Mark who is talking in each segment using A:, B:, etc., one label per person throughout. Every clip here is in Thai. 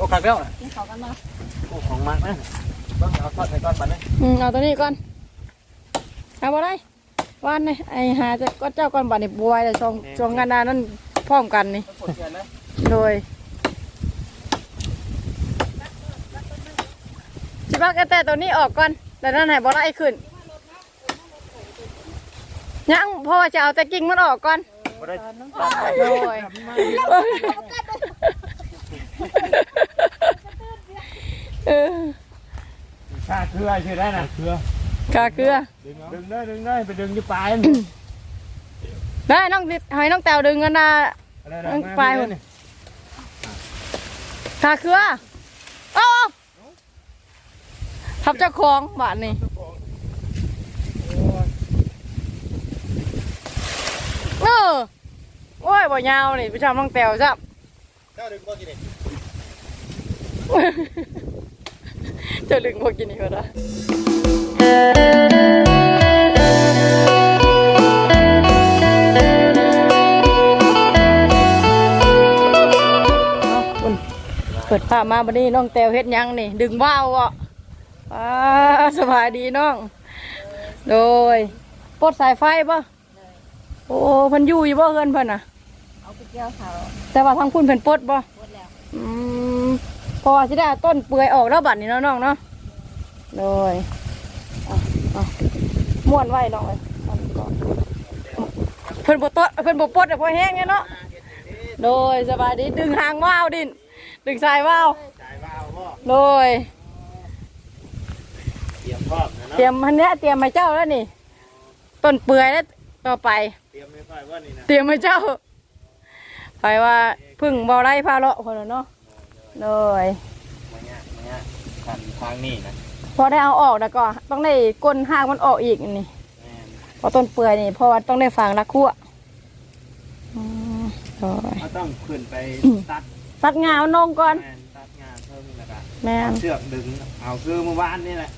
A: โอ้ขัดแล้ว
B: กินเขากันเนาะ
A: โอ้ของมากนะเบิ่งเอาทอดไปก่อนบัดนี้
C: อืมเอาตัวนี้ก่อนเอาบ่ได้วานนี่ไอหาจะก็เจ้าก่อนบัดนี่บวยแต่ช่องช่องกันดานั่นพร้อมกันนี่
A: กดเทียนนะ
C: โดยสิบักเอาแต่ตัวนี้ออกก่อนแต่นั่นให้บ่ได้ขึ้นยังเพราะว่าจะเอาแต่กิ่งมันออกก่อน
A: บ่ได้
C: โดย เออ
A: ชาเครือชื่อได้นะเครือกา
C: เกลือ
A: ดึงดึงได้ดึงได้ไปดึงที่ปลาย
C: ได้น้องดิให้น้องแตวดึงกันนะ
A: อะไร
C: ดึงปลายมันกาเกลือโอ้ทับเจ้าของบาทนี่เออโอ้ยบ่ยาวนี่ไปทำน้องแตวจ้ะ
A: เจ้าดึงบ่กี่เด็ก
C: จะลึงพวกกินอีกแล้วนะเอาคุณเปิดผ้ามาบันนี้น้องแตวเฮ็ดหยังนี่ ดึงว่าวอะอ่าสบายดีน้อง โดยปลดสายไฟป่ะโอ้เพิ่นอยู่อยู่บ่เพิ่นเพิ่นน่ะ
B: เอาไปเกี่ยวเขา
C: แต่ว่าทางพุ่นเพิ่นปลดบ่
B: หมดแล้ว
C: อืมเพอสิได้เอาต้นเปื่อยออกแล้วบัดนี้เนาะน้องเนาะโดยเอาเอาม้วนไว้น้องเลยเอาก่อนเพิ่นบ่ตดเพิ่นบ่ปลดแต่พอแห้งไงเนาะโดยสบายดีดึงหางว่าวดินดึงสายว่าว
A: จ่ายว่าเอาบ่
C: โดย
A: เตรียมพร้อมนะ
C: เตรี
A: เนาะ
C: ยมอันเนี้ยเตรียมมาเจ้าแล้วนี่ต้นเปื่อยแล้วต่อไป
A: เตรียมไม่ค่อยว่านี่นะ
C: เตรียมมาเจ้าไปว่าพึ่งบ่ได้พาเลาะคนละเนาะ โดย
A: มาเนี่ยมาเนี่ยขันทางนี่นะ
C: พอได้เอาออกแล้วก็ต้องได้ก้นหางมันออกอีกนี่
A: แม่น
C: เพราะต้นเปื่อยนี่เพราะว่าต้องได้ฟางรักคั่วอืมโอ้ย
A: เขาต้องขึ้นไปตัด
C: ตัดงามันลงก่อน
A: แม่นตัดงานเพิ่มแล้วก็
C: แม่น
A: เชือกดึงเอาคือเมื่อวานนี่แหละ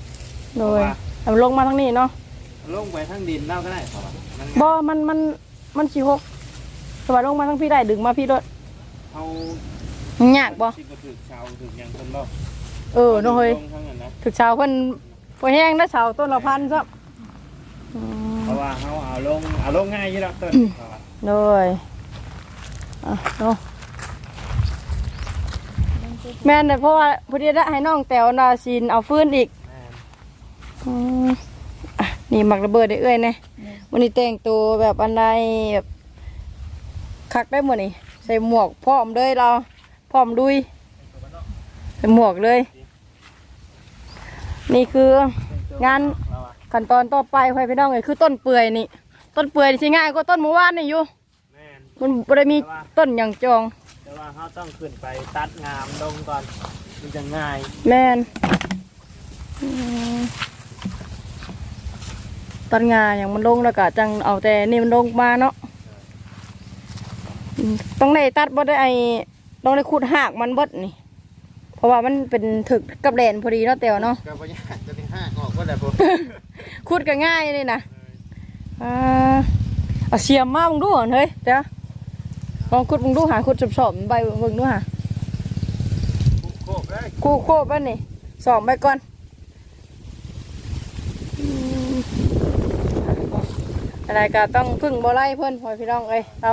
C: โดยเอาลงมาทางนี้เนาะ
A: ลงไปทั้งดินเล่าก็ได้เพราะว่ามัน
C: บ่มันมันมันชีหกสวัสดลงมาทางพี่ได้ดึงมาพี่ด้วย
A: เอา
C: มันยากบ่
A: สิบ่ถึกเชาถึกหยังเพิ่นบ่
C: เออเนาะเฮ้ย
A: ลงทั้งนั้นนะ
C: ถึกเช้าเพิ่นพอแห้งได้เช้าต้นละพันซะอืม
A: เพราะว่าเขาเอาลงเอาลงง่ายอยู่แล้วต้นเพราะว่า
C: โดยอะเนาะแม่นเลยเพราะว่าพอดีได้ให้น้องแต๋วนาซีนเอาฟื้นอีก
A: แม่น
C: อืมอะนี่หมักระเบิดได้เอ้ยเนี่ยวันนี้แต่งตัวแบบอันใดแบบคักได้หมดนี่ใส่หมวกพร้อมเลยเรา พร้อมดุยใส่หมวกเลย นี่คืองาน
A: เราอะ
C: ขั้นตอนต่อไปไปพี่น้องเลยคือต้นเปื่อยนี่ ต้นเปื่อยนี่สิง่ายกว่าต้นหมู่บ้านนี่อยู่
A: แม่น
C: มันบ่ได้มีต้นอย่างจอง
A: แต่ว่าเขาต้องขึ้นไปตัดงามลงก่อน มันจะง่าย
C: แม่นอืมต้นงาอย่างมันลงแล้วก็จังเอาแต่นี่มันลงมาเนาะอืมต้องได้ตัดบ่ได้ไอ ต้องได้ขุดหากมันเบดนี่ เพราะว่ามันเป็นถึกกับแดนพอดีเนาะเตียวเนาะ
A: ก็พยายามจะถึงห้าออกก็ได้ผม
C: ขุดก็ง่ายนี่นะอ่าเอาเสียมมามึงดูก่อนเฮ้ยเดี๋ยวลองขุดมึงดูหาขุดสอบๆใบมึงดูหา
A: โคบเลย
C: กูโคบอันนี่สองไปก่อนอืมอะไรก็ต้องพึ่งบ่ไล่เพื่อนพอพี่น้องเอ้ยเรา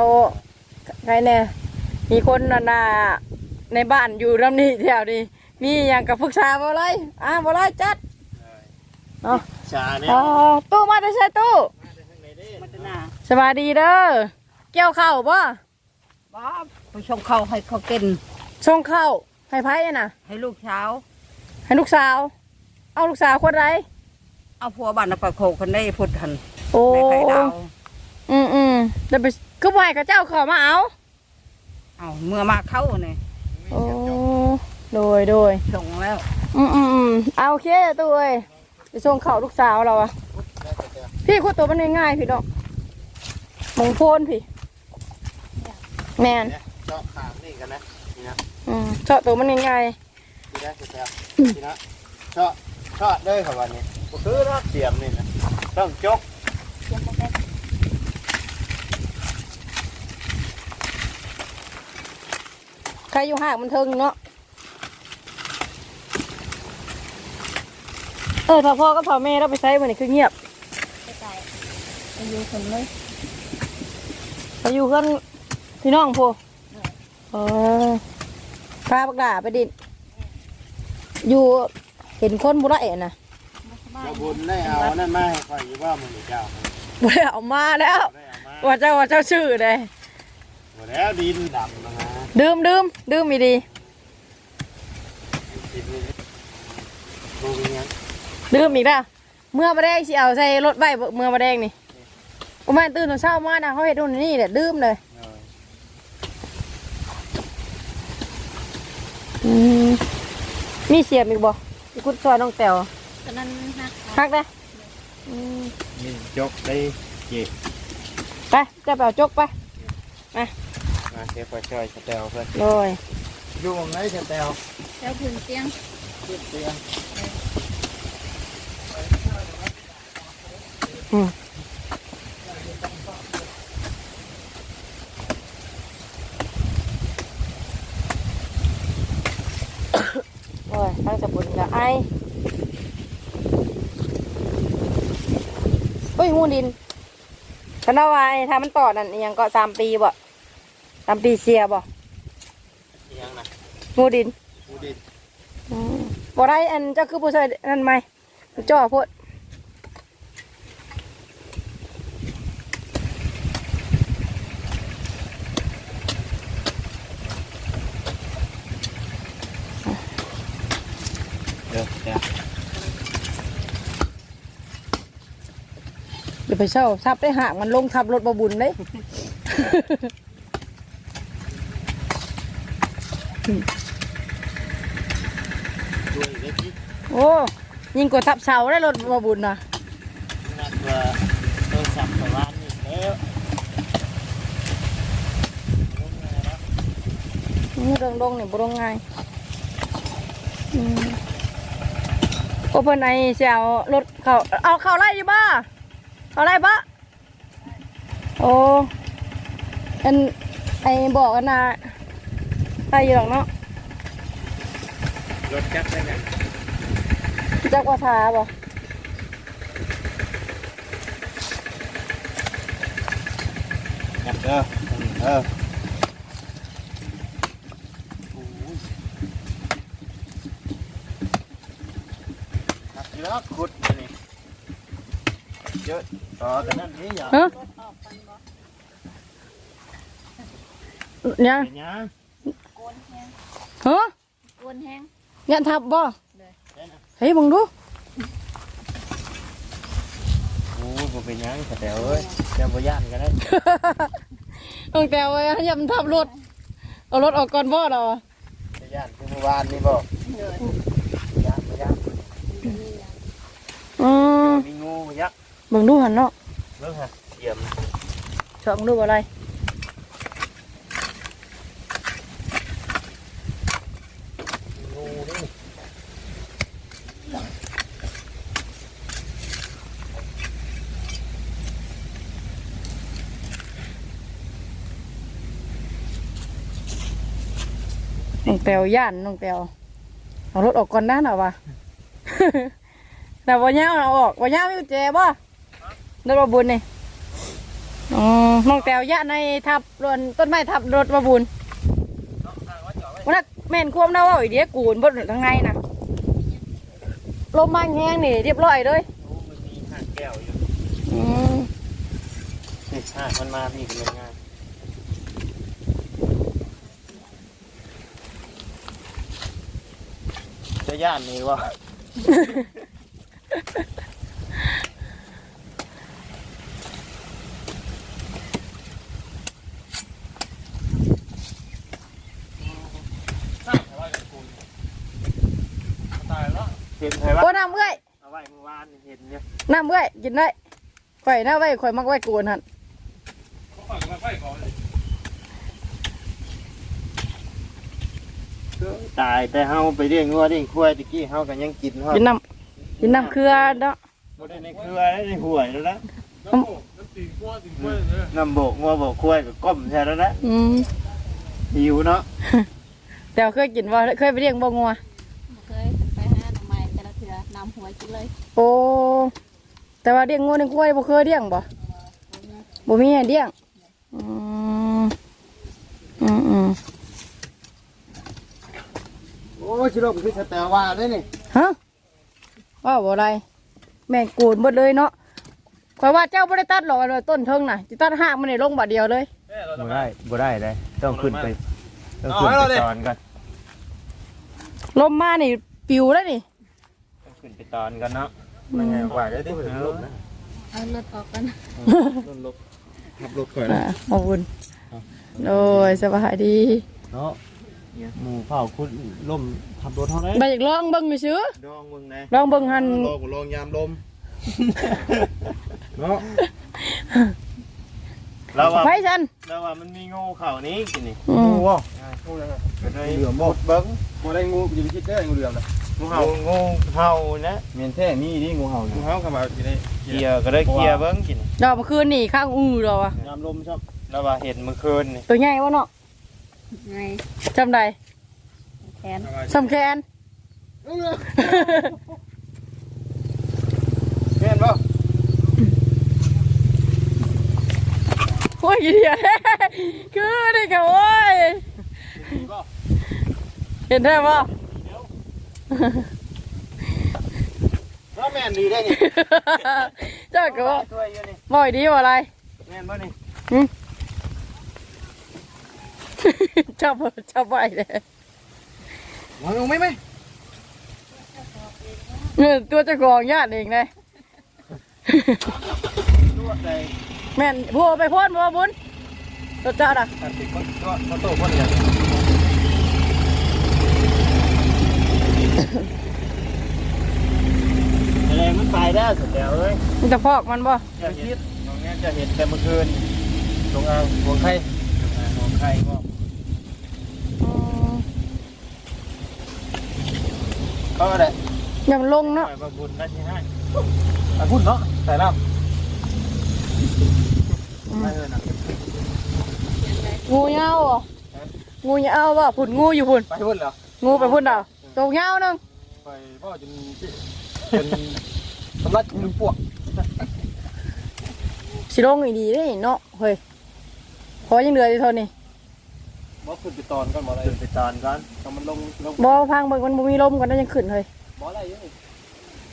C: ใครเนี่ย มีคนนานาในบ้านอยู่ลำนี้แถวนี้มีอย่างกับปรึกษาบ่ไล่อ่าบ่ไล่จัดเนาะ
A: ชาเนี่ย
C: อ๋อตู้มาแต่ใช่ตู้
B: มันจะน่า
C: สวัสดีเด้อเกี่ยวข้าวบ่
B: บ้าไปชงข้าวให้เขากิน
C: ส่งข้าวให้ไพ่น่ะ
B: ให้ลูกเช้า
C: ให้ลูกสาว เอาลูกสาวคนไร
B: เอาผัวบ้านน่ะไปโคกคนได้พุทธัน
C: โอ้
B: แม่ไข่ดาว
C: อืมอืมเดี๋ยวไปคือบ่ให้กับเจ้าเขอมาเอา
B: เอาเมื่อมาเข้าเนี่ย
C: โอ้โดยโดย
B: ส่งแล้ว
C: อืมอืมอืมเอาโอเคตัวเอ้ยไปส่งข้าวลูกสาวเราอะพี่คุดตัวมันง่ายๆพี่ดอกมงโพนพี่ แมน
A: เนี่ยเจาะขามนี่กันนะนี่นะ
C: อืมเจาะตัวมันง่าย
A: ทีแรกสุดแล้วทีนะเจาะเจาะเลยครับวันนี้ก็คือรอดเสียมนี่นะต้องจก
C: รอยู่หากมันเทิงเนาะเออถ้าพ่อก็พ่อแม่เราไปใช้มันนี่คือเงียบ
D: ไปอยู่คนเลย
C: ไปอยู่เพื่อนพี่น้องพูเออพาบักดาไปดินอยู่เห็นคนบุไรนะ
A: เราบุญได้เอานั่นมาให้คอยอยู่ว่ามึงเจ้า
C: บุได้เอามาแล้วว่าเจ้าว่าเจ้าชื่อเลย
A: ว่าแล้วดินดำ
C: ดื่มดื่มดื่มอีดี
A: ดินนี่ดูเป็นยัง
C: ดื่มอีกแล้วเมื่อมาแดงสิเอาใส่รถใบเมื่อมาแดงนี่ประมาณตื่นตอนเช้ามานะเขาเห็นนู่นนี่แหละดื่มเลย
A: เออ
C: อืมมีเสียบอีกบ่อีกุดซอยน้องแต๋ว
D: ตอนนั้นหัก
C: ฮักได้อืม
A: มีจกได้เจ็บ
C: ไปจะไปเอาจกไป
A: มา เดี๋ยวไปช่วยสเตลเพื่อน
C: โดย
A: อยู่ตรงไหนสเตล
D: แล้วพื้นเตียง
A: ขึ้นเตียง
C: อืมโอ้ยตั้งสบุญกับไอเฮ้ยหูดินฉันเอาไว้ถ้ามันต่อนั่นอิหยังก็สามปีบ่ สามปีเสียบ่
A: เตียงนะ
C: งูดิน
A: กูดิน
C: อืมบ่ได้อันเจ้าคือผู้ชายนั่นไหมจ่อโพด
A: เดี๋ยวเดี๋ยว
C: เดี๋ยวไปเช่าทับได้หากมันลงทับรถบบุญเลย
A: ด้วยเล็กนิด
C: โอ้ยิงกว่าทับเสาได้รถบบุญนะ
A: นัดว่าต้องสับตะวันอีกแล้ว
C: นี่เรื่องลงเนี่ยบ่ลงง่ายอืมโอเพิ่นไอเสียวรถเขาเอาเข้าไล่อยู่บ้าเข้าไล่ปะโอ้อันไอบอกกันนะ ไล่อยู่หรอกเนาะ
A: รถจักรได้ไง
C: จักว่าทาบ่
A: จับเด้อเออขับเยอะขุดมานี่เยอะต่อแต่นั่นนี่อย่า
C: ฮะ
D: รถออกกันบ่
C: เนี่ย
A: เป็นยัง
D: โก นแห้ง
C: ฮะ
D: โกนแห้ง
C: เนี่ยทับบ่
D: เลย
C: เฮ้ยมึงดู
A: โอ้ยผมเป็นยังแต่เดี๋ยวเอ้ยเจ้าบ่ย่านกันได้
C: ตั้งแต่ว่าอย่ามันทับรถ เอารถออกก่อนบ่เราอะ
A: จะย่านคือเมื่อวานนี่บ่
D: เลย
A: ย่านบ่ย่าน
C: อืม
A: มีงูยักษ์
C: เบิ่งดูหันเนาะ
A: เบิ่งฮะเยี่ยม
C: ชอบมึงดูอะไร แตวย่านน้องแตวเอารถออกก่อนนะหน่อวะแต่ว่าย่าเอาออกว่าย่าไม่กุญแจบ่รถบาบุญนี่อ๋อน้องแตวย่านในทับรถต้นไม้ทับรถบาบุญวันนั้นแม่นควมนะว่าอีเดียกูนบนทางในนะลมมันแห้งนี่เรียบร้อยเลย
A: งูมันมีหางแก้วอยู่
C: อืม
A: นี่หางมันมาพี่ก็เป็นงาน จะย่านนี่วะเห็นไทยว่า
C: โอ้น้ำเอ้ย
A: เอาไว้เมื่อวานนี่เห็นเนี่ย
C: น้ำเอ้ยกินได้ข่อยน้าไว้ข่อยมักไว้กูนหัน
A: ตายแต่เฮาไปเลี้ยงงัวเลี้ยงควายตะกี้เฮากันยังกินฮอด
C: กินน้ำกินน้ำเครือเนาะ
A: บ่ได้ในเครือได้ในห่วยแล้วนะน้ำโบกงัวโบกควายก็ก้มแท้แล้วนะ
C: อืม
A: หิวเนาะ
C: แต่เคยกินว่าเคยไปเลี้ยงบ่งัว
D: บ่เคยไปหาหน่อไม้แต่ละเทื่อนน้ำหัวกินเลย
C: โอ้แต่ว่าเลี้ยงงูเลี้ยงควายบ่เคยเลี้ยงบ่บ่มีให้เลี้ยงอืมอืม อืม
A: โอ้ยชิโร่เป็นพิษแต่ว่าได้นี่
C: ฮะว่าบ่ไรแม่งกูดหมดเลยเนาะข่อยว่าเจ้าบ่ได้ตัดหรอกอันว่าต้นเทิงน่ะสิตัดหากมันนี่ลงบาดเดียวเลย
A: บ่ได้บ่ได้เลยต้องขึ้นไปต้องขึ้นไปตอนกัน
C: ลมมานี่ปิวแล้วนี่
A: ต้องขึ้นไปตอนกันเนาะมันไงกว่าได้ที่ลบนะ
D: เอาเลือดออกกัน
A: ลบขับรถก่อน
C: อ่าขอบคุณโอ้ยสบายดี
A: เนาะ หมู่เผาคุณล่มขับรถเท่าไหร่
C: ไปอยากลองเบิ่งซื่อ
A: ดองมึงนะ
C: ลองเบิ่งหัน
A: ลองลองยามลมเนาะเราว่า
C: ไฟฉัน
A: เราว่ามันมีงูเข่านี้กินนี่
C: อืม
A: งูวะงูอะไรเหลือมบ่เบิ้ง
E: บ่ได้งูอยู่คิดได้งูเหลือมนะ
A: งูเห่างูเห่านะ
E: เมียนแท้มีนี่งูเห่า
A: งูเห่าเข้ามากินได้เกียร์ก็ได้เกียร์เบิ้งกิน
C: ดอกเมื่อคืนนี่ข้างอู่เราอะ
A: ยามลมชอบเราว่าเห็นเมื่อคืนนี่
C: ตัวใหญ่วะเนาะ
D: ไง
C: จำได้
D: แขน
C: สำแคน
E: แม่นบ่
C: โอ้ยเดียวคือนี่ค่ะโอ้ยเห็นได้ป่ะ
A: เราแม่นดีได้นี่
C: เจ้าก็ว่า
A: ช่วยอยู่นี่
C: บ่อยดีว่าอะไร
A: แม่นบ่นี่
C: ชอบชอบไปเลย
E: วางลงไหมไหม
C: เงินตัวเจ้าของญาติเองเลย
A: ตัวใด
C: แม่นบัวไปพ่นบัวบุญตัวเจ้าน่ะ
A: ตัดติดก็ก็ก็โตคนอย่างอะไรมันตายได้สุดแล้วเอ้ย
C: มันจะพอกมันบ่
A: จะเห็นตรงนี้จะเห็นแต่เมื่อคืนลงอ่างหัวไข่ลงอ่างหัวไข่ก็ ก็ได้
C: อย่ามันลง
A: หน่
C: เนาะ
A: อยมาบุญนะที่ให้
E: อะพุ่นเนาะใส่น้
A: ไม่เลยนะ
C: งูเหงาเหรองูเหงาบ่พุ่นงูอยู่พุ่นำ
E: ไปพุ่นเหรอ
C: งูไปพุ่นเดาตัวเหงาหนึง
E: ไปพ่อจนเป็นสำลักมือพวก
C: สิลงอีดีเด้เนาะเฮ้ยพอยังเหลืออยู่เท่านี้
E: บ่ขึ้นไปตอนก่อนบ่อะไร
A: ขึ้นไปตอนก่อน
E: ถ้ามันลงลง
C: บ่พังเบิ่งมันบ่มีลมกันได้ยังขึ้นเฮ้ย
E: บ่อะไรอยู่นี่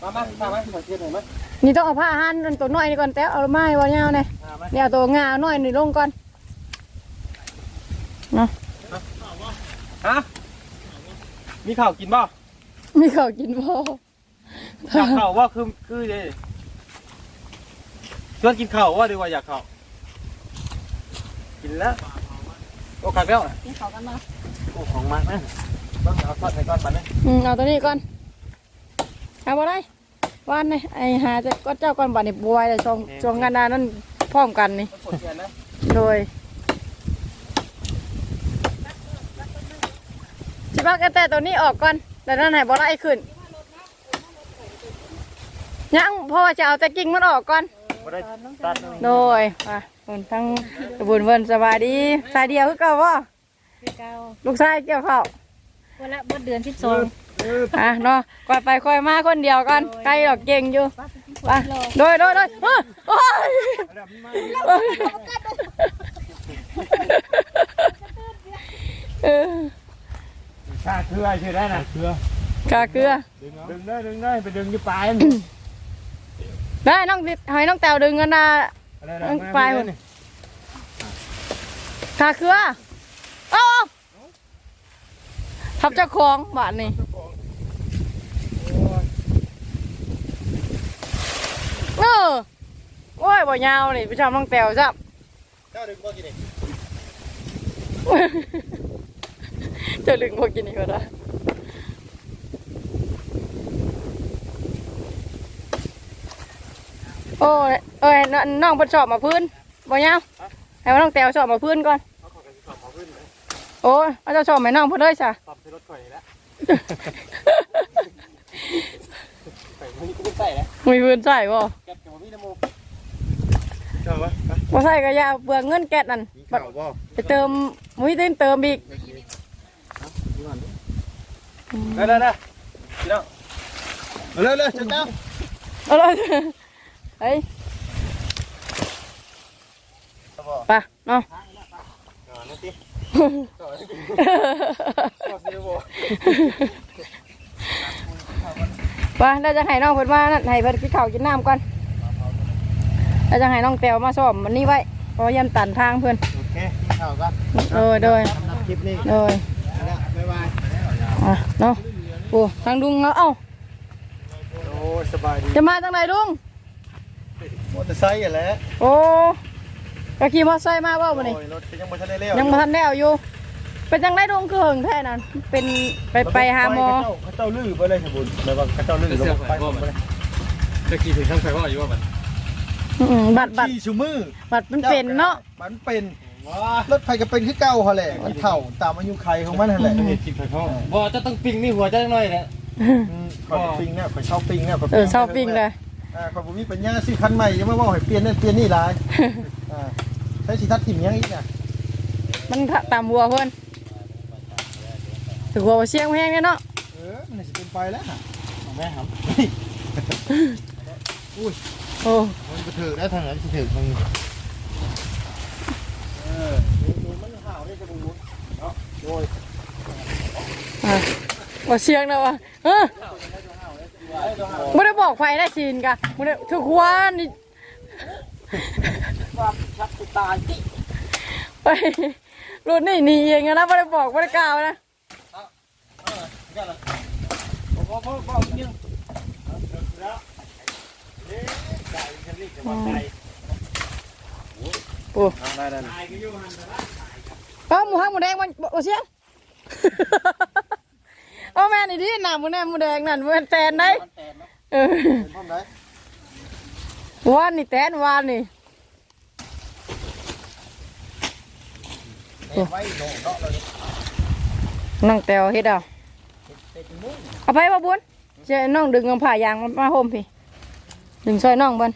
E: มามามามามาเทียนหน่อยมั้ย
C: นี่ต้องเอาผ้าหันอันตัวน้อยนี่ก่อนแต้วเอาไม้บ่ยาวแน่
A: มาไหม
C: เนี่ยเอาตัวงาน้อยนี่ลงก่อน
E: ฮะมีข้าวกินบ่
C: มีข้าวกินบ่
E: อยากข้าวว่าคือคือเด้ชวนกินข้าวว่าดีกว่าอยากข้าวกินแล้ว โอ้คักแล้ว
D: กินเขากันเนาะ
A: โอ้ของมันนะ
E: เบิ่งเอาทอดใส่ก้อนปันนี่
C: อืมเอาตัวนี้ก่อนเอาบ่ได้วานนี่ไอ้หาจะก็เจ้าก่อนบัดนี้บวยแต่ช่วงช่วงกันดานั้นพร้อมกันนี่
E: กดเทียนนะ
C: โดยสิพักกันแต่ตัวนี้ออกก่อนแต่นั่นให้บ่ได้ขึ้นยังเพราะว่าจะเอาแต่กิ่งมันออกก่อน
A: ไม่ได้ตัดเลย
C: โดยอะ เพิ่นทั้งบุญเพิ่นสบายดีสายเดียวคือเก่าบ่
D: คือเก่า
C: ลูกชายเกี่ยวข้าว
D: วันละเบิดเดือนสิบสอง
C: อะเนาะก่อยไปค่อยมาคนเดียวก่อนใกล้ดอกเก่งอยู่
D: ป้าไปกิน
C: ไป
D: โล
C: โดยโดยโดยเฮ้ยโอ้ยเออ
A: ชาเคือชื่อได้นะเคือ
C: กาเกลือ
A: ดึงได้ดึงได้ไปดึงที่ปลาย
C: ได้น้องติดให้น้องแตวดึงกันนะ
A: อะไร
C: นะปลายหมดกาเกลือเอ้าทับเจ้าของบ้านนี่เออโอ้ยบ่ยาวนี่ไปชมน้องแตวจ้ะ
A: เจ้าดึงบ่กินเอง
C: จะลึงพวกกินอีกก็ได้ โอ้ยเอ้ยนน้องเพิ่นชอบมาพื้นบ่ยาวให้ว่าน้องแตวชอบมาพื้นก่อน
A: เขาขอกันสิขอบเขาขึ้นเลย
C: โอ้ยเอาเจ้าชอบให้น้องเพิ่นเลยจ้ะ
A: ขอบที่รถข่อยแล้วใส่ไม่กูใส่แล้ว
C: มีพื้นใส่บ่
A: แกกับมีน้ำมูกเจ้าวะ
C: บ่ใส่ก็อยาเปลืองเงินแก๊สนั่น
A: มี
C: บัด
A: ข่าวบ่
C: ไปเติมมุ้ยเติมเติมอีก
E: ได้ได้ได้พี่น้อง
A: เร็วเร็วเจ้าเจ้า
C: เอาเลย เฮ้ยไปเนาะ
A: อ๋อนี่สิ
C: ไปเราจะให้น้องเพิ่นมานั่นให้เพิ่นกินข้าวกินน้ำก่อนเราจะให้น้องแตวมาซ่อมมันนี้ไว้เพราะยันตันทางเพิ่น
A: โอเคกินข้าวกัน
C: โดยโดย
A: สำหรับคลิปนี้
C: โดย
A: แล้วบ๊ายบาย
C: อะเนาะโอ้ทางดุงเอาเอ้า
A: โอ้ยสบายดี
C: จะมาทางไหนดุง
A: มอเตอร์ไซค์อะแหละ
C: โอ้กะขี่มอเตอร์ไซค์มาบ่มื้อนี้
A: โอ้ยรถก็ยังบ่ทันได้เร็ว
C: ยังบ่ทันแล้วอยู่ เป็นจังไดดุงคือหึงแท้นั่นเป็นไปไปหาหมอ
A: เขาเจ้าลื้อไปเลยสมบูรณ์แบบว่าเขาเจ้าลื้อลงไปหมดเลย
E: จะกี่ถึงข้างใครว่าอยู่ว่ามัน
C: อืมบัตรบัตร
A: ขี่ชูมือ
C: บัตรมันเป็นเนาะ
A: มันเป็นรถไฟก็เป็นคือเก่าเขาแหละมันเท่าตามอายุไขของมันนั่นแหละ
E: เห็นกินไข่พ่อบ่จะต้องปิ้งนี่หัวจะหน่อยแหละ
A: ขอยปิ้งเนี่ยขอยชอบปิ้งเนี่ยขย
C: เออชอบปิ้งเลย
A: อ่าขอยบ่มีปัญญาซื้อคันใหม่ยังไม่ว่าให้เปลี่ยนนั่นเปลี่ยนนี่หลาย อ่าใช้สิทัดถิ่มยังอีกอะ
C: มันตามวัวเพิ่นถือว่าเสียงแห้งเนี่ยเนาะ
A: เออมันสิเป็นไปแล้วฮะ
E: แม่ครับ
C: โอ้
A: มันก็ถือแล้วทางนั้นสิถือมึงเออดูมันห่าวได้จะบุญเนาะโดย
C: อะว่าเสียงนะวะเออ ไม่ได้บอกใครได้ชินกะไม่ได้ทุกวันนี่
B: ชักตายจิ
C: ไปรุ่นนี่หนีเองอะนะไม่ได้บอกไม่ได้กล่าวนะ
A: พ่อพ่อพ่อเนี่ยแล้วเอ๊ะไก่ฉันนี่จะว่าไก่
C: โอ้
A: ได้ได้
C: เอ้าหมูฮักหมูแดงมันโอ้เสียง เอาแม่นี่ดิหน้าหมูแดงหมูแดงนั่นมันแตนได้เออ
A: เป็นพ่อไหน
C: วานนี่แตนวานนี่
A: ไว้โดเนาะเลย
C: น้องแตวเฮ็ดเอาเอาไปบ่บุญเจ้าน้องดึงเอาผ้ายางมามาห่มพี่ดึงซอยน้องเบิ่น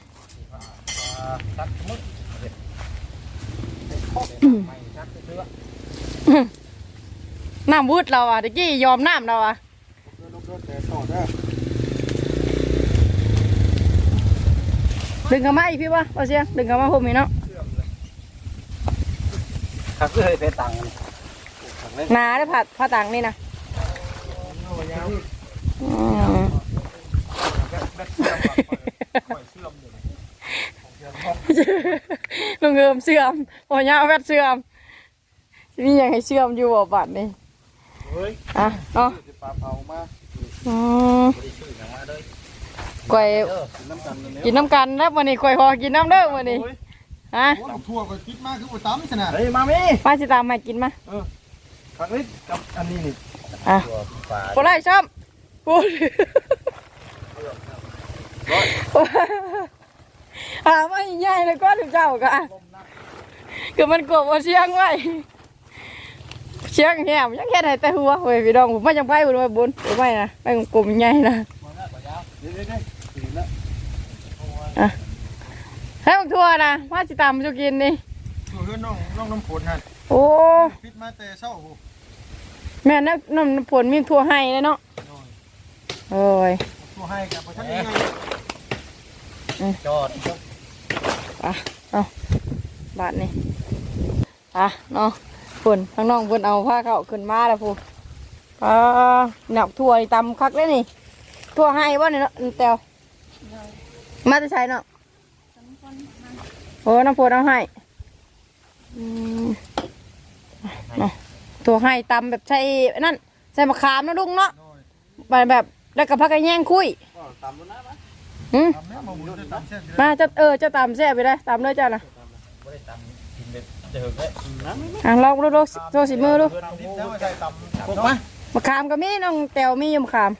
A: ตัดมึกไม่ชักเสื้อ
C: น้ำวืดเราอะตะกี้ยอมน้ำเราอะ
A: ลูกรถแต่ต่อเด้อ
C: ดึงเข้ามาอีกพี่วะเอาเสียงดึงเข้ามาห่มอีกเนาะ
E: ครับคือให้ไปตังค์
C: หนาได้ผัดผ้าต่างนี่นะอืมลุงเอิมเสื่อมพอยาแวดเสื่อมมีอย่างให้เสื่อมอยู่บ่บัดนี่
A: เฮ้ย
C: อะเนาะ
A: จะปลาเผามา
C: อืม
A: บริสุทธิ์อย่างมาเลย
C: กล้วย
A: เออกินน้ำกันเลย
C: กินน้ำกันแล้ววันนี้กล้วยพอกินน้ำเด้อวันนี้ฮะ
A: โอ้ทั่วก็คิดมากคืออุตำขนาดเฮ้ยมามี
C: ป้าสิตามมากินมา
A: ครั้งนี้กับอันนี้นี่
C: อะ
A: ตัวปลา
C: ปลาไหลชอบพูดอ่าไม่ใหญ่เลยก็ถึงเจ้าก็อะคือมันกบเอาเชียงไว้ เชียงแหมยังแค่ไหนแต่หัวเฮ้ยพี่น้องผมไม่จังไปบุญไปบุญหรือไม่นะไปกลุ่มใหญ่นะ
A: เดี๋ยวเดี๋ยวเดี๋ยวถึงแล้ว
C: ให้บักทั่วนะมาสิตามมาจะกินนี่
A: ตัวเพื่อนน้องน้องน้ำฝนฮะ
C: โอ้
A: ปิดมาแต่เช้าโอ้โห
C: แม่น้ำน้ำผลมีทั่วให้เลยเนาะโอ้ย
A: ตัวให้กับประชันยังไง
C: อืม
A: จอด
C: บาทนี่อะเนาะ ฝนข้างน้องเพิ่นเอาผ้าเขาขึ้นมาแล้วพูอ่าหนักทั่วนี่ตำคักเลยนี่ทั่วให้บ่เนี่ยเนาะแตวมาจะใช้เนาะโอ้น้ำฝนเอาให้อืมเนาะทั่วให้ตำแบบใช้นั่นใส่มะขามนะลุงเนาะไปแบบแล้วก็พักกันแย่งคุย
A: ก็ตามบนน้ำมั้ย
C: หืม
A: ตามแม่มาหมุนด้วยตามเส้น
C: มาจะเออจะตำแซ่บไปเลยตำเลยจ้านะ
A: ไม่ได้ตามกินเด็ดเจอเลยน้ำ
C: อะลองดูดูโชว์สีมือดู
A: เพื่อนนิดแล้วไม่ใช่ตำพวกมามะ
C: ขามก็มีน้องแตวมีอยู่มะขาม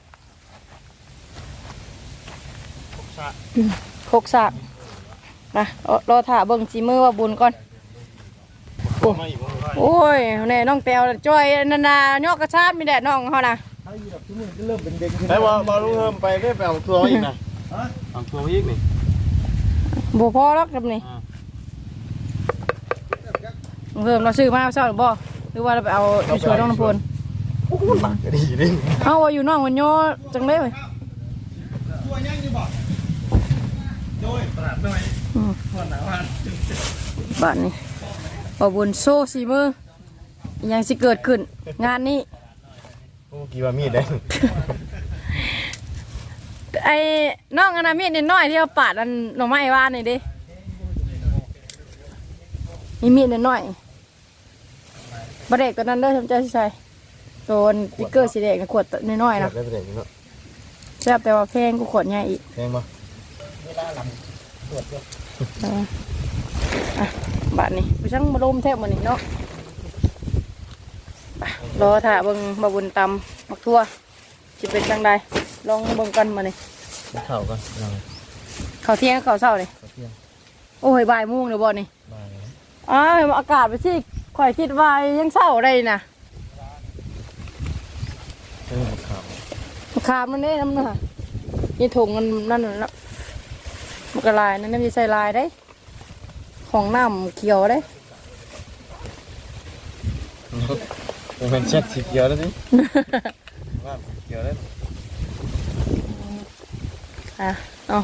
C: หกสากนะรอรอถ่าเบิ่งสีมือว่าบุญก่อนโอ้
A: มาอีกว่า
C: โอ้ยนี่น้องแตวจ้อยนานาๆยอกกระชาบมีแดดน้องเขานะ
A: ถ้าอยู่แบบที่มือก็เริ่มเป็นเด็กขึ้น
E: ได้ว่าบ่ลุงเฮิมไปได้ไปเอาตัวอีกนะเอาตัวอีกนี่
C: บ่พอหรอกจำนี่ เพิ่มเราซื้อมาเช้าหรือบ่หรือว่าเราไปเอาอยู่สวนน้องน้ำพล
A: หนักก็ดีดิ
C: เอาว่าอยู่น้องมันย่อจังเลยเว้ย
E: ตัวยังอยู่บ่โดยตลาดหน่อย
C: อืม
E: ส่วนหนาวัน
C: บ้านนี้บ่บุญโซ่สีมืออิหยังสิเกิดขึ้น งานนี้
A: โอ้กี่ว่ามีดได้
C: ไอ้น้องอนามิดนิดน้อยที่เอาปาดอันหน่อไม้ว่านนี่ดิมีมีดนิดน้อย บะเด็กตัวนั้นเด้อทำใจสิใส่ตัวติ๊กเกอร์สีแดงน่ะขวดน้อยๆนะ
A: ได้ประเด็นนี้เนาะ
C: แซ่บแต่ว่าแพงกูขวดใหญ่อีก
A: แพงบ่
C: เอออะบาทนี้ไปช่างมาลมแทบมันนี่เนาะไปรอถ่าเบิ่งมาบุญตำมักทั่วจะเป็นจังใดลองเบิ่งกันมานี่
A: ข้าวก่อนเอา
C: ข้าวเที่ยงกับข้าวเช้าเลย
A: ข้าวเที่ยง
C: โอ้ยบ่ายโมงเดี๋ยวบ่นี่
A: บ่ายแล้ว
C: อ้าวอากาศไปที่ ข่อยคิดว่ายังเศร้าได้นะ
A: เออข้าว
C: ขามมันได้น้ำเนื้อนี่ถุงมันนั่นน่ะเนาะมันกระลายนั่นนี่มีใส่ลายได้ ของน้ำเขียวได้
A: มันเช็ดสีเขียวแล้วสิว่าเขียวแล้ว
C: อะเอา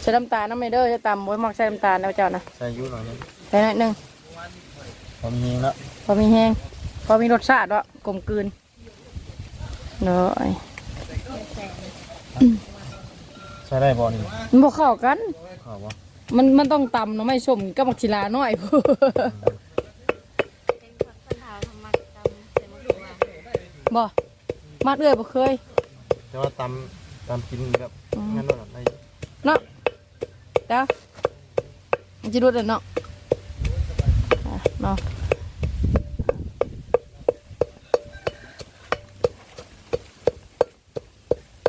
C: ใส่น้ำตาลน้ำไม่เด้อจะตำบ่มักใส่น้ำตาลแล้วเจ้านะ
A: ใส่อยูหน่อยนึง
C: ใส่หน่อยหนึง
A: พอมีเองแล้ว
C: พอมีแห้งพอมีรสชาติวะกลมกลืนเนาะ
A: ใส่ได้บ่นี่
C: มันบ่เข้ากัน
A: ข้าวบ่
C: มันมันต้องตำเนาะไม่ส้มก็มักศิลาน้อยพู้บ่มาเอื้อยบ่เคย
A: แต่ว่าตำตำกินแบบ
C: อืม
A: งั้นว่าอะไร
C: เนาะ เด้อมันจะดูดเนาะอะเนาะ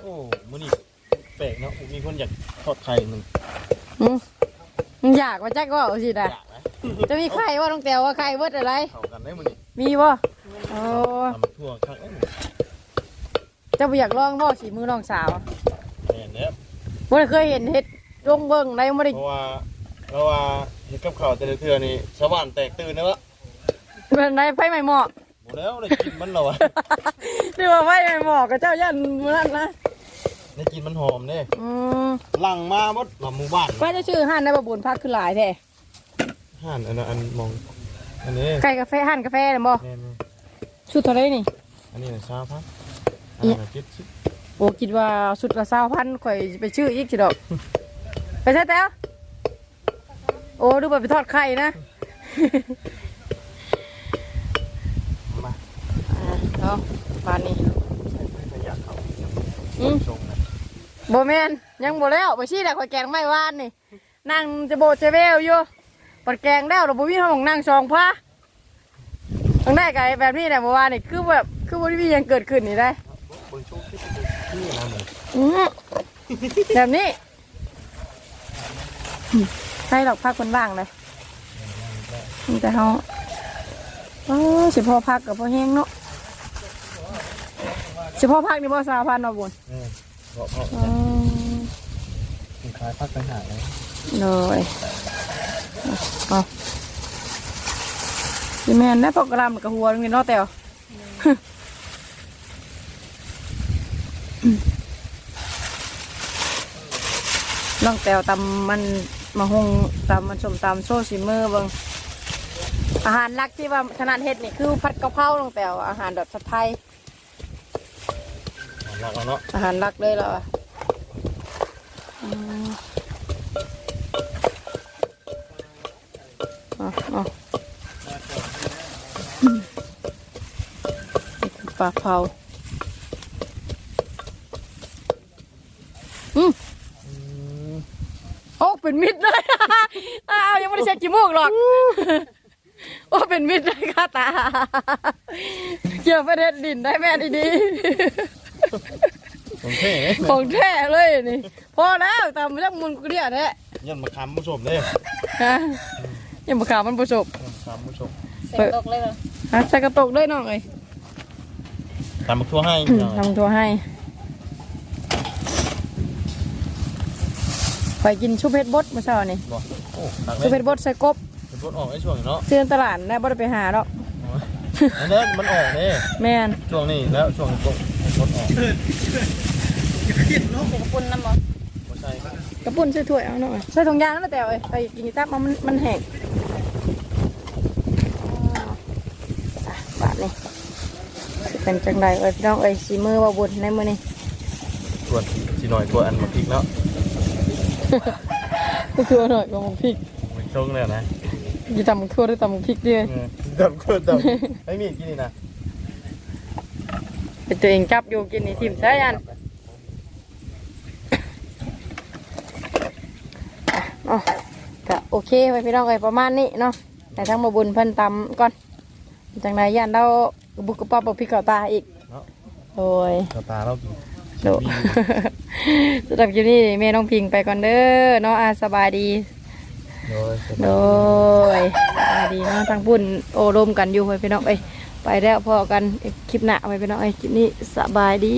A: โอ้มื้อนี้แปลกเนาะมีคนอยากทอดไข่มัน
C: อืมมันอยากมาจักว่าเอาสิได้
A: อยากนะ
C: จะมีไข่ว่าน้องแตวว่าไข่เบิดอะไร
A: เข้ากันได้มื้อนี้
C: มีบ่โอ้
A: ตำทั่วข้างเอ้ย
C: เจ้าบ่อยากลองบ่สีมือน้องสาว
A: แม่นแล้ว
C: บ่ได้เคยเห็นเฮ็ด ลงเบิ่งได้บ่ได้
A: เพราะว่าเพราะว่าเฮ็ดกับข้าวแต่ละเทื่อนี่ชาวบ้านแตกตื่นนะวะ
C: เป็นได้ไฟไหม้หม้อ
A: บ่แล้วได้กินมันแล้วอะ
C: นี่ว่าไฟไหม้หม้อกับเจ้าย่านมื้อนั้นนะ
A: ได้กินมันหอมเด้
C: อืม
A: หลังมาหมดลำหมู่บ้าน
C: ว่าจะชื่อห้านได้บ่บุญพักคือหลายแท้
A: ห่านอันนั้นอันมองอันนี้
C: ไก่กาแฟห้านกาแฟน่ะบ่
A: แม่น
C: ชุดเท่าไหร่นี่
A: ๆอันนี้น่ะชาพักอัน
C: อิ
A: นั้นน่ะเจ็ดสิบ
C: โอ้คิดว่าสุดละสาวพันข่อยไปชื่ออีกสิดอก ไปใช่แต้วโอ้ดูแบบไปทอดไข่นะ
A: มา
C: อ่าเนาะบานนี้
A: ไม่อยากเข้า
C: อืม
A: ชงนะ
C: โบแมนยังโบแล้วไปชี้แต่ข่อยแกงไม่วานนี่นั่งจะโบจะเวลอยู่ปัดแกงแล้วเราบ่มีห้องนั่งสองผ้าต้องได้ไก่แบบนี้แหละเมื่อวานนี่คือแบบคือบ่มีหยังเกิดขึ้นนี่ได้
A: บนชูคิดนี่นะเหมือน
C: อืมแบบนี้อืม ใช่หรอกพักคนว่างเลยมีแต่เขาโอ้สิพอพักกับพอแห้งเนาะสิพอพักนี่บ่สาวพันธุ์มาบุญ
A: เออเพราะเพราะ
C: อืม
A: สินค้าพักต่างหากเลย
C: เลยเอาสิแม่นนะพอกกระลำกับหัวนี่เนาะแต่วน้องแตวตำมัน มาหงตำมันสมตำโซ่ซิเมอร์เบิงอาหารหลักที่ว่าถนัดเฮ็ดนี่คือผัดกะเพราน้องแตวอาหารแบบไทย
A: หลักเอาเนาะ
C: อาหารหลักเลยเหรออืมเอ๋อาอืมนี่คือปลาเผาอืม
A: อืม
C: โอ้เป็นมิดเลย อ้าวยังไม่ได้เช็ดจมูกหรอกโอ้เป็นมิดเลยค่ะตาเกี่ยวประเด็นดินได้แม่ดี
A: ผมเท่เลย
C: ๆของแท้เลยนี่พอแล้วตามมาจากมุนกุเรียแท้
A: ยันมาคำผู้ชมเด้
C: ฮะยังบุขามันประสบ
A: ยันมาคำผู้ชม
D: เสียงตกเลยเหรอ
C: ฮะใส่กระตกด้วยน้องเอ้ย
A: ตามมาทั่วให้
C: อืม
A: หน่อย
C: ทำตัวให้ไปกินชุบเพชรบดเมื่อเช้านี่
A: บอก โอ้ตักเล
C: ชุบเพ
A: ย
C: ชรบดใส่กบ
A: เป็นรถออกไอ้ช่วงนี้เนาะ
C: เตือนตลาดได้บ่ได้ไปหาหรอก
A: อันนั้นมันออกเนี่ย
C: แม่น
A: ช่วงนี้แล้วช่วงตกฝรถออก
C: ใส่กระปุ่นน้ำบ่
A: บ่ใช่ครับ
C: กระปุ่นใส่ถ้วยเอาหน่อยใส่ถุงยางนั่นแหละแต่เอ้ยไปกินตับมันมันมันแห้งอะบาทนี่สิเป็นจังไดเอ้ยพี่น้องเอ้ยสีมือว่าบุญในมือนี่
A: ส่วนสิหน่อยตัวอันมาพริกเนาะ
C: ตัวหน่อยกับหมูพริก
A: มันชงเลยนะ
C: ยี่ตำหมูทั่วหรือตำหมูพริกดียว
A: เออดำก็ดำไอ้มีกินนี่นะ
C: เป็นตัวเองจับอยู่กินนี่ทิมใช่ยันอ๋อก็โอเคไว้พี่น้องเอ้ประมาณนี้เนาะแต่ทั้งมาบุญเพิ่นตำก่อนจังไดยันเราบุกกระป๋าปพริกเกาตาอีก
A: เนาะ
C: โดย
A: กระตาเรากิน
C: โดยสำหรับคลิปนี้แม่น้องพิงไปก่อนเด้อเนาะอาสบายดี
A: โดย
C: โดยสบายดีเนาะทางปุ่นโอรมกันอยู่ไว้พี่น้องเอ้ยไปแล้วพอกันคลิปหน้าไว้พี่น้องเอ้ยคลิปนี้สบายดี